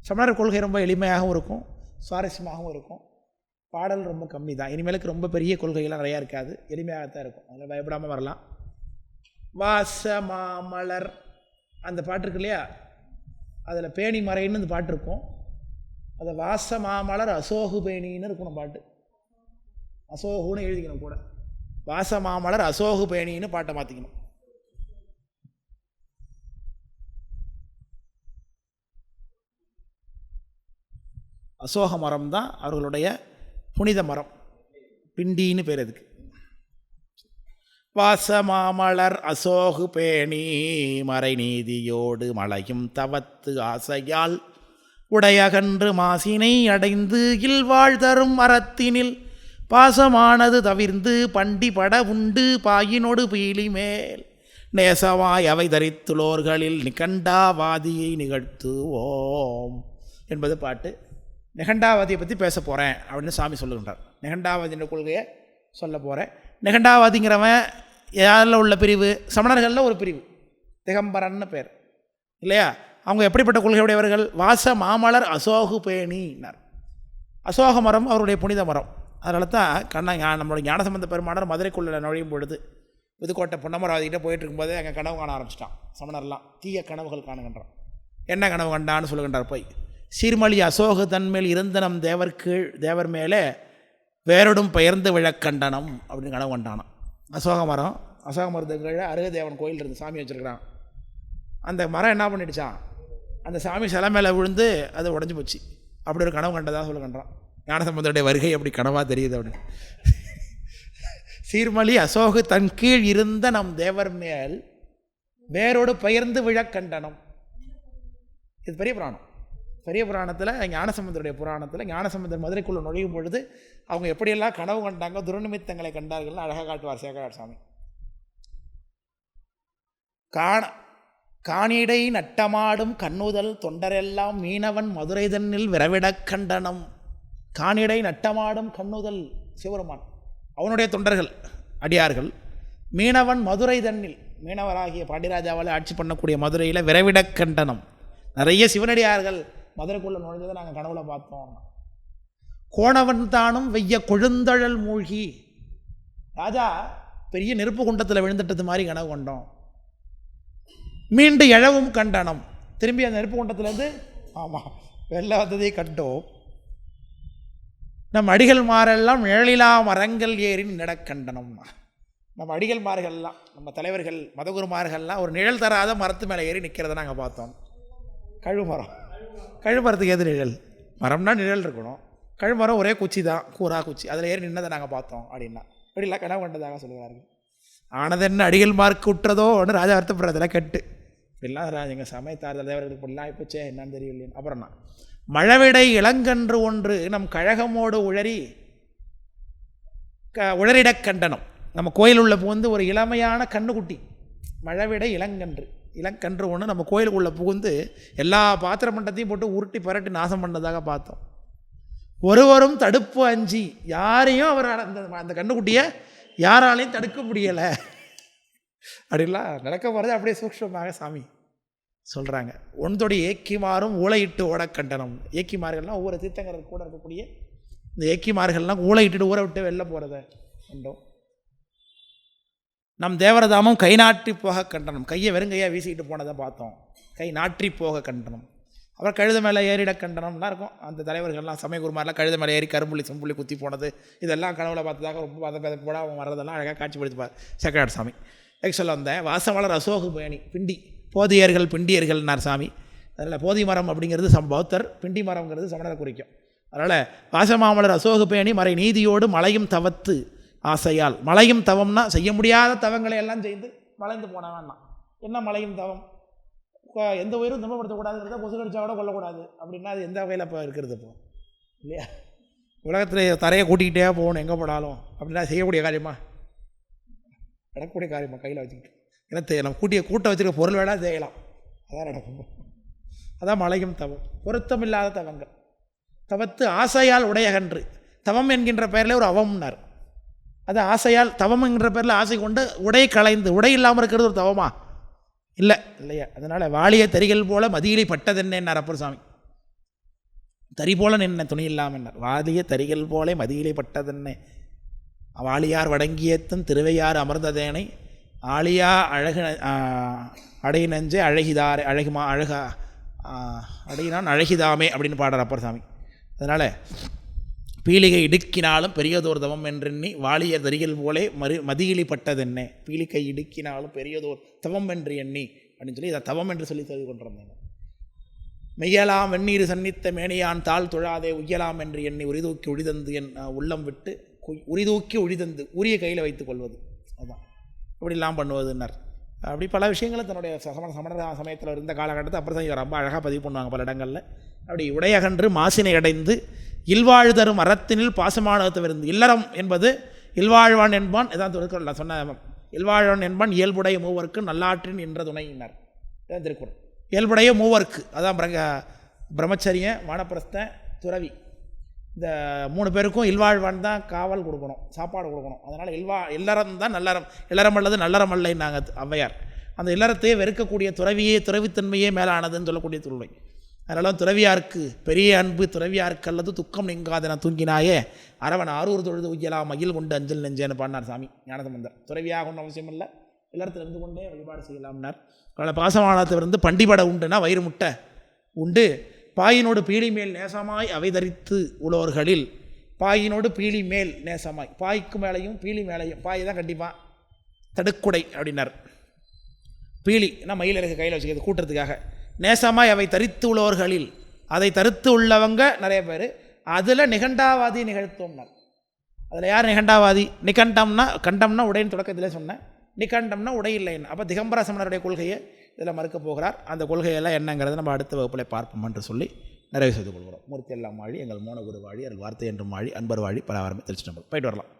சமணர் கொள்கை ரொம்ப எளிமையாகவும் இருக்கும் சுவாரஸ்யமாகவும் இருக்கும். பாடல் ரொம்ப கம்மி தான். இனிமேலுக்கு ரொம்ப பெரிய கொள்கைகள்லாம் நிறையா இருக்காது. எளிமையாகத்தான் இருக்கும். அதில் பயப்படாமல் வரலாம். வாச மாமலர் அந்த பாட்டு இருக்கு இல்லையா? அதில் பேணி மறைன்னு அந்த பாட்டு இருக்கும். அது வாச மாமலர் அசோகு பேணின்னு இருக்கணும் பாட்டு. அசோகுன்னு எழுதிக்கணும் கூட. வாச மாமலர் அசோகு பேணின்னு பாட்டை மாற்றிக்கணும் அசோக மரம் தான் அவர்களுடைய புனித மரம். பிண்டின்னு பேர் அதுக்கு. வாசமாமலர் அசோகு பேணி மறைநீதியோடு மலையும் தவத்து ஆசையால் உடையகன்று மாசினை அடைந்து இல்வாழ் தரும் மரத்தினில் பாசமானது தவிர்ந்து பண்டி பட உண்டு பாயினொடு பீலி மேல். நேசமாய் அவை தரித்துள்ளோர்களில் நிகண்டாவாதியை நிகழ்த்துவோம். என்பது பாட்டு. நிகண்டாவாதியை பற்றி பேச போகிறேன் அப்படின்னு சாமி சொல்லுகின்றார். நிகண்டாவாதின்ற கொள்கையை சொல்ல போகிறேன் நிகண்டாவாதிங்கிறவன் யாரில் உள்ள பிரிவு? சமணர்களில் ஒரு பிரிவு. திகம்பரன்னு பேர். இல்லையா? அவங்க எப்படிப்பட்ட கொள்கையுடையவர்கள்? வாச மாமலர் அசோகு பேணினார் அசோக மரம் அவருடைய புனித மரம். அதனால தான் கண்ணா ஞா- ஞானசம்பந்த பெருமானார் மதுரைக்குள்ள நுழையும் பொழுது புதுக்கோட்டை பொன்னமராவதிக்கிட்ட போயிட்டு இருக்கும்போதே அங்கே கனவு காண ஆரம்பிச்சிட்டான். சமணர்லாம் தீய கனவுகள் காணுகின்றான். என்ன கனவு கண்டான்னு சொல்லுகின்றார் போய். சீர்மலி அசோக தன்மேல் இருந்த நம் தேவர் கீழ் தேவர் மேலே வேரோடும் பெயர்ந்து விழக்கண்டனம் அப்படின்னு கனவு கண்டானான் அசோக மரம் அசோக மரத்துக்கு கீழே அருகதேவன் கோயில் இருந்து சாமி வச்சுருக்கிறான். அந்த மரம் என்ன பண்ணிடுச்சான் அந்த சாமி சிலை மேலே விழுந்து அது உடஞ்சி போச்சு. அப்படி ஒரு கனவு கண்டதாக சொல்லுகின்றான் ஞானசம்பந்தருடைய வருகை அப்படி கனவாக தெரியுது அப்படின்னு. சீர்மலி அசோகு தன் கீழ் இருந்த நம் தேவர் மேல் வேரோடு பெயர்ந்து விழக்கண்டனம். இது பெரிய புராணம். பெரிய புராணத்தில் ஞானசம்பந்தருடைய புராணத்தில் ஞானசம்பந்தர் மதுரைக்குள்ளே நுழையும் பொழுது அவங்க எப்படியெல்லாம் கனவு கண்டாங்க துரநிமித்தங்களை கண்டார்கள்னு அழகாக காட்டுவார் சேகராட் சாமி. காண காணிடை நட்டமாடும் கண்ணுதல் தொண்டரெல்லாம் மீனவன் மதுரை தன்னில் விரவிடக் கண்டனம். காணிடை நட்டமாடும் கண்ணுதல் சிவருமான் அவனுடைய தொண்டர்கள் அடியார்கள் மீனவன் மதுரை தன்னில் மீனவராகிய பாண்டியராஜாவால் ஆட்சி பண்ணக்கூடிய மதுரையில் விரவிடக் கண்டனம். நிறைய சிவனடியார்கள் மதுரைக்குள்ளே நுழைஞ்சதை நாங்கள் கனவுல பார்த்தோம். கோணவன் தானும் வெய்ய கொழுந்தழல் மூழ்கி. ராஜா பெரிய நெருப்பு குண்டத்தில் விழுந்துட்டது மாதிரி கனவு கொண்டோம். மீண்டு எழவும் கண்டனம். திரும்பி அந்த நெருப்பு குண்டத்துலேருந்து ஆமாம் வெள்ள வந்ததை கண்டோம். நம் அடிகள் மாறெல்லாம் நிழலிலா மரங்கள் ஏறி நடக்கண்டனம்னா நம்ம அடிகள் மார்கள்லாம் நம்ம தலைவர்கள் மதகுருமார்கள்லாம் ஒரு நிழல் தராத மரத்து மேலே ஏறி நிற்கிறத நாங்கள் பார்த்தோம். கழுமரம். கழுமரத்துக்கு எது நிழல்? மரம்னா நிழல் இருக்கணும். கழுமரம் ஒரே குச்சி தான் கூறா குச்சி. அதில் ஏறி நின்னதை நாங்கள் பார்த்தோம் அப்படின்னா. இப்படிலாம் கனவு கண்டதாக சொல்லுவார்கள் என்ன அடிகள் மார்க் விட்டுறதோன்னு ராஜா வருத்தப்படுறதெல்லாம் கெட்டு. இப்படிலாம் ரா- எங்கள் சமயத்தார் தலைவர்களுக்கு இப்படிலாம் போச்சே என்னன்னு தெரியலையே அப்புறம் நான் மழவிடை இளங்கன்று ஒன்று நம் கழகமோடு உழறி க உழறிடக் கண்டனம். நம்ம கோயில் உள்ள புகுந்து ஒரு இளமையான கண்ணுக்குட்டி மழவிடை இளங்கன்று. இளங்கன்று ஒன்று நம்ம கோயிலுக்குள்ளே புகுந்து எல்லா பாத்திர மண்டத்தையும் போட்டு உருட்டி பரட்டி நாசம் பண்ணதாக பார்த்தோம். ஒருவரும் தடுப்பு அஞ்சி யாரையும் அவர் அந்த அந்த கண்ணுக்குட்டியை யாராலையும் தடுக்க முடியலை. அப்படிலாம் நடக்க போகிறது அப்படியே சூக்ஷ்மமாக சாமி சொல்கிறாங்க ஒன்றோட ஏக்கிமாரும் ஊழையிட்டு ஓட கண்டனம் ஏக்கிமார்கள்லாம் ஒவ்வொரு தீர்த்தங்கிறது கூட இருக்கக்கூடிய இந்த ஏக்கிமார்கள்லாம் ஊழையிட்டு ஊற விட்டு வெளில போகிறத கண்டோம். நம் தேவரதாமம் கை நாட்டி போக கண்டனம். கையை வெறுங்கையாக வீசிக்கிட்டு போனதை பார்த்தோம். கை நாற்றி போக கண்டனம். அப்புறம் கழுத மேலே ஏறிட கண்டனம்லாம் இருக்கும். அந்த தலைவர்கள்லாம் சமயகுருமாரெலாம் கழுத மேலே ஏறி கரும்புள்ளி செம்புள்ளி குத்தி போனது. இதெல்லாம் கனவுல பார்த்ததாக ரொம்ப பத பத போட அவன் வர்றதெல்லாம் அழகாக காட்சிப்படுத்திப்பார். சேக்கராட் சாமி. ஆக்சுவலாக வந்தேன்? வாசமலர் அசோக பேணி பிண்டி போதியர்கள் பிண்டியர்கள்னார் சாமி. அதனால் போதி மரம் அப்படிங்கிறது சம் பௌத்தர் பிண்டி மரம்ங்கிறது சமணரை குறிக்கும். அதனால் வாசமாமலர் அசோக பேணி மறை நீதியோடு மலையும் தவத்து. ஆசையால். மலையும் தவம்னா செய்ய முடியாத தவங்களை எல்லாம் செய்து மலைந்து போனவன்னா என்ன மலையும் தவம்? எந்த உயிரும் துன்பப்படுத்தக்கூடாதுங்கிறத கொசு கடிச்சா கூட கொல்லக்கூடாது. அப்படின்னா அது எந்த வகையில் இப்போ இருக்கிறது இப்போ? இல்லையா? உலகத்தில் தரையை கூட்டிக்கிட்டே போகணும் எங்கே போனாலும். அப்படின்னா செய்யக்கூடிய காரியமா? நடக்கக்கூடிய காரியமா? கையில் வச்சுக்கிட்டு. ஏன்னா செய்யலாம் கூட்டிய கூட்ட வச்சுருக்க பொருள் வேணா செய்யலாம். அதான் நடக்கும். அதான் மலையும் தவம். பொருத்தமில்லாத தவங்கள். தவத்து ஆசையால் உடையகன்று. தவம் என்கின்ற பெயரில் ஒரு அவம்னார். அது ஆசையால் தவம்ங்கிற பேரில் ஆசை கொண்டு உடை களைந்து உடை இல்லாமல் இருக்கிறது ஒரு தவமா? இல்லை இல்லையா? அதனால் வாலிய தறிகள் போல மதியிலை பட்டதென்னார் அப்பர் சாமி தறி போல நின்ன துணி இல்லாமன்னார் வாலிய தறிகள் போலே மதியிலை பட்டதென்ன? வாளியார் வடங்கியத்தும் திருவையார் அமர்ந்ததேனை ஆளியா அழகு அடை நெஞ்சே அழகிதார் அழகுமா அழகா அடையினான் அழகிதாமே அப்படின்னு பாடுறார் அப்பர் சாமி அதனால் பீலிகை இடுக்கினாலும் பெரியதோர் தவம் என்றெண்ணி வாலியர் தரிகள் போலே மறு மதியிலிப்பட்டதென்ன? பீலிகை இடுக்கினாலும் பெரியதோர் தவம் என்று எண்ணி அப்படின்னு சொல்லி இதை தவம் என்று சொல்லி தெரிந்து கொண்டிருந்தேன் மெய்யலாம் வெந்நீர் சன்னித்த மேனியான் தாழ் தொழாதே உய்யலாம் என்று எண்ணி உரிதூக்கி உழிதந்து என் உள்ளம் விட்டு உரிதூக்கி உழிதந்து உரிய கையில் வைத்துக் கொள்வது. அதுதான் இப்படிலாம் பண்ணுவதுன்னர். அப்படி பல விஷயங்களை தன்னுடைய சமண சமண சமயத்தில் இருந்த காலகட்டத்தை அப்புறம் தான் இவர் ரொம்ப அழகாக பதிவு பண்ணுவாங்க பல இடங்களில். அப்படி உடையகன்று மாசினை அடைந்து இல்வாழ் தரும் அறத்தினில் பாசமானத்திலிருந்து இல்லறம் என்பது இல்வாழ்வான் என்பான் இதான் திருக்குறள். நான் சொன்ன இல்வாழ்வான் என்பான் இயல்புடைய மூவருக்கு நல்லாற்றின் என்ற துணையினர். இதான் திருக்குறள். இயல்புடைய மூவர்க்கு அதான் பிரக பிரம்மச்சரியன் வானப்பிரஸ்த துறவி. இந்த மூணு பேருக்கும் இல்வாழ்வான் தான் காவல் கொடுக்கணும் சாப்பாடு கொடுக்கணும். அதனால் இல்வா இல்லறம் தான் நல்லறம். இல்லறம் அல்லது நல்லறம் அல்லைன்னாங்க ஔவையார் அந்த இல்லறத்தையே வெறுக்கக்கூடிய துறவியே துறவித்தன்மையே மேலானதுன்னு சொல்லக்கூடிய துறை அதனால் துறவியாருக்கு பெரிய அன்பு துறவியாருக்கு அல்லது துக்கம் நீங்காதென தூங்கினாயே அரவன் ஆரூர் தொழுது உய்யலா மகிழ் கொண்டு அஞ்சல் நெஞ்சேன்னு பாடினார் சாமி ஞானசம்பந்தர். துறவியாக ஒன்றும் அவசியம் இல்லை. இல்லறத்தில் இருந்து கொண்டே வழிபாடு செய்யலாம்னார். அதனால் பாசமானத்திலிருந்து பண்டிபட உண்டுனா வயிறு முட்டை உண்டு. பாயினோடு பீலி மேல் நேசமாய் அவை தரித்து உழவர்களில் பாயினோடு பீலி மேல் நேசமாய். பாய்க்கு மேலேயும் பீலி மேலேயும் பாய் தான் கண்டிப்பாக தடுக்குடை அப்படின்னார். பீலி என்ன மயில் கையில் வச்சுக்கிறது கூட்டுறதுக்காக. நேசமாய் அவை தரித்து உள்ளவர்களில் அதை தரித்து உள்ளவங்க நிறைய பேர். அதில் நிகண்டாவாதி நிகழ்த்தோம்னார் அதில் யார் நிகண்டாவாதி? நிகண்டம்னா கண்டம்னா உடைன்னு தொடக்கத்திலே சொன்னேன். நிகண்டம்னா உடை இல்லைன்னு. அப்போ திகம்பர சமணருடைய கொள்கையை இதில் மறுக்க போகிறார். அந்த கொள்கையெல்லாம் என்னங்கிறத நம்ம அடுத்த வகுப்பில் பார்ப்போம் என்று சொல்லி நிறைவு செய்து கொள்கிறோம். மூர்த்தி எல்லாம் வாழி எங்கள் மோனகுரு வாழி எங்கள் வார்த்தை என்றும் வாழி அன்பர் வாழி பராவரமே தெரிச்சு போயிட்டு வரலாம்.